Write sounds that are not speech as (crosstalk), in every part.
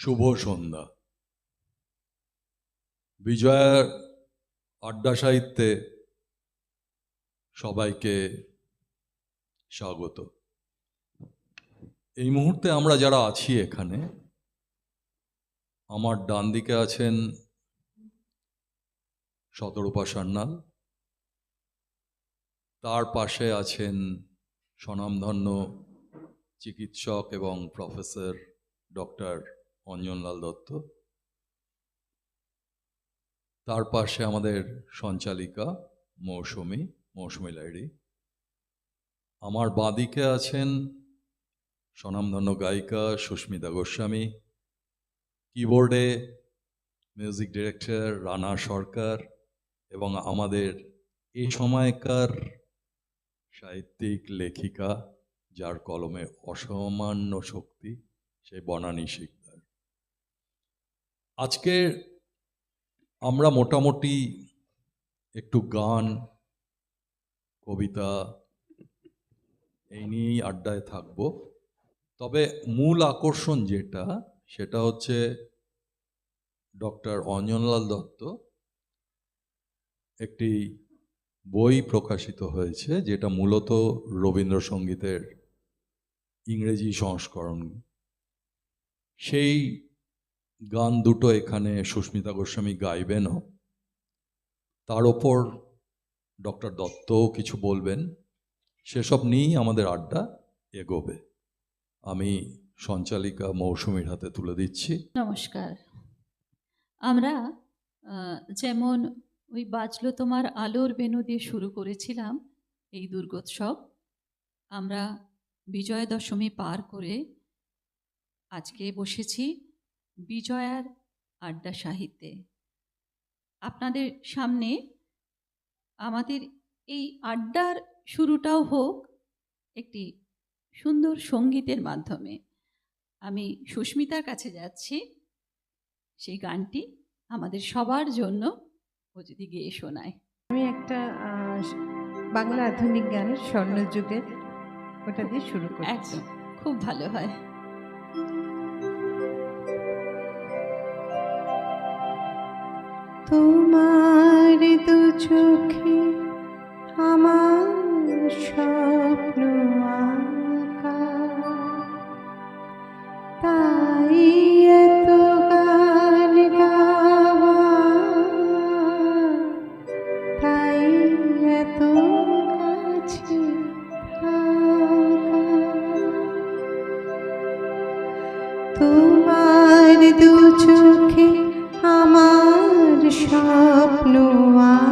শুভ সন্ধ্যা। বিজয়ার আড্ডা সাহিত্যে সবাইকে স্বাগত। এই মুহূর্তে আমরা যারা আছি এখানে, আমার ডান দিকে আছেন শতরূপা সান্যাল, তার পাশে আছেন স্বনামধন্য চিকিৎসক এবং প্রফেসর ডক্টর অঞ্জনলাল দত্ত। তার পাশে আমাদের সঞ্চালিকা, মৌসুমি মৌসুমি লাইড়ি আমার বাঁদিকে আছেন স্বনামধন্য গায়িকা সুস্মিতা গোস্বামী, কিবোর্ডে মিউজিক ডিরেক্টর রানা সরকার এবং আমাদের এই সময়কার সাহিত্যিক লেখিকা, যার কলমে অসামান্য শক্তি, সেই বনানী শিকদার আজকে আমরা মোটামুটি একটু গান, কবিতা এই নিয়েই আড্ডায় থাকব। তবে মূল আকর্ষণ যেটা, সেটা হচ্ছে ডক্টর অঞ্জনলাল দত্ত। একটি বই প্রকাশিত হয়েছে, যেটা মূলত রবীন্দ্রসঙ্গীতের ইংরেজি সংস্করণ। সেই গান দুটো এখানে সুস্মিতা গোস্বামী গাইবেনও। তার ওপর ডক্টর দত্তও কিছু বলবেন। সেসব নিয়েই আমাদের আড্ডা এগোবে। আমি সঞ্চালিকা মৌসুমীর হাতে তুলে দিচ্ছি। নমস্কার। আমরা যেমন ওই বাজলো তোমার আলোর বেনু দিয়ে শুরু করেছিলাম এই দুর্গোৎসব, আমরা বিজয়া দশমী পার করে আজকে বসেছি বিজয়ার আড্ডা সাহিত্যে। আপনাদের সামনে আমাদের এই আড্ডার শুরুটাও হোক একটি সুন্দর সঙ্গীতের মাধ্যমে। আমি সুস্মিতার কাছে যাচ্ছি। সেই গানটি আমাদের সবার জন্য ও যদি গেয়ে শোনায়। আমি একটা বাংলা আধুনিক গানের স্বর্ণযুগের ওটা দিয়ে শুরু করছি। একদম খুব ভালো হয়। তোমার দু চোখে আমার স্বপ্ন তাই এত গান গাওয়া, তাই এত কাছে তোমার দু চোখে আমার স্বপ্ন আঁকা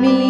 me.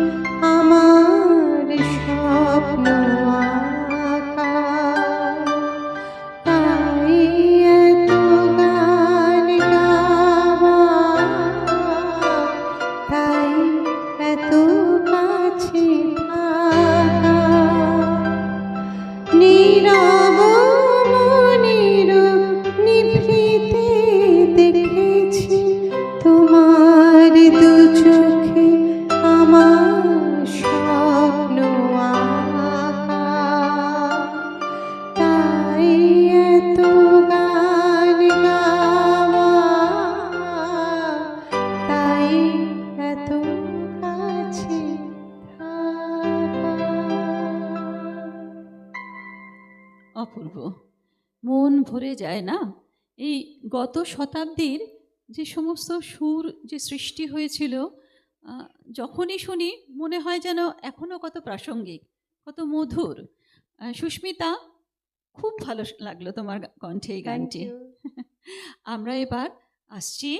ভরে যায় না। এই গত শতাব্দীর যে সমস্ত সুর যে সৃষ্টি হয়েছিল যখনই শুনি মনে হয় যেন এখনও কত প্রাসঙ্গিক কত মধুর। সুস্মিতা খুব ভালো লাগল তোমার কণ্ঠে এই গানটি। (laughs) আমরা এবার আসছি